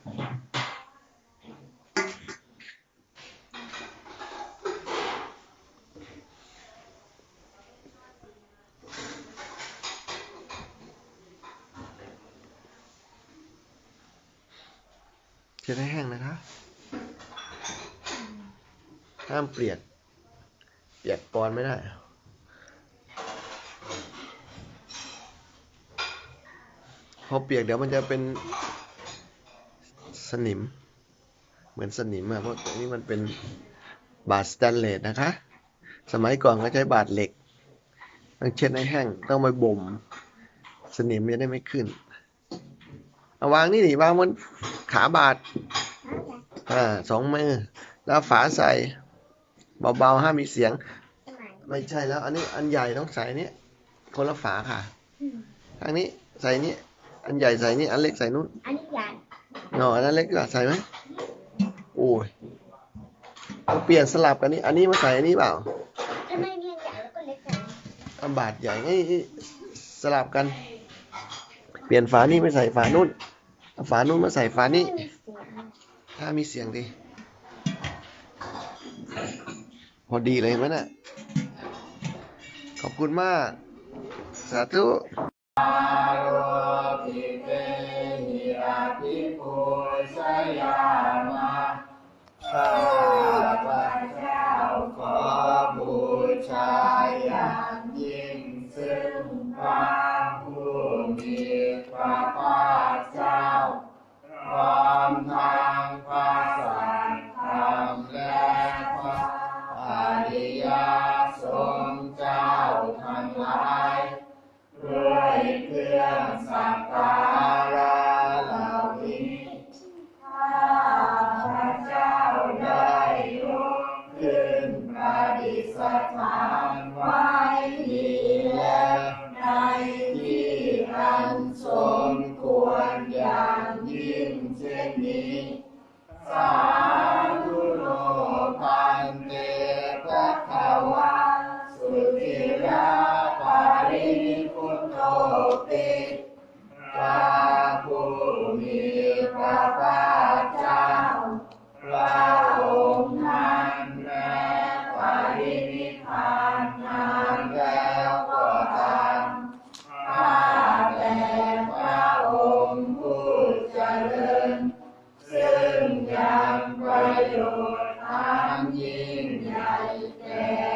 เช็ดให้แห้งนะคะ ห้ามเปียก เปียกปอนไม่ได้พอเปียกเดี๋ยวมันจะเป็น สนิม เหมือนสนิมอะเพราะตัวนี้มันเป็นบาดสแตนเลสนะคะ สมัยก่อนก็ใช้บาดเหล็ก ต้องเช็ดให้แห้ง ต้องไปบ่ม สนิมจะได้ไม่ขึ้น เอาวางนี่ดิวางบนขาบาดอ่าสองมือ แล้วฝาใส่เบาๆห้ามมีเสียง ไม่ใช่แล้ว อันนี้อันใหญ่ต้องใส่อันนี้คนละฝาค่ะทางนี้ใส่นี้อันใหญ่ใส่นี้อันเล็กใส่นู้นอันนี้ใหญ่ เนอนนั้นเล็กก็ใส่ไหมโอ้ยเปลี่ยนสลับกันนี่ อันนี้มาใส่อันนี้เปล่าทำไมเนี่ยใหญ่แล้วก็เล็กใส่อันบาทใหญ่ไงสลับกัน เปลี่ยนฝานี่ไปใส่ฝานู้นฝานู้นมาใส่ฝานี้ถ้ามีเสียงดิพอดีเลยเห็นไหมน่ะ ขอบคุณมาก สาธุ ชาอย่างยิ่งซึ่งพระผู้มีพระภาเจ้าพร้อมทางพระสังฆธรรมและพระอริยสงฆ์เจ้าทั้งหลาย Father. ชน์อันยิ่งใหญ่แก่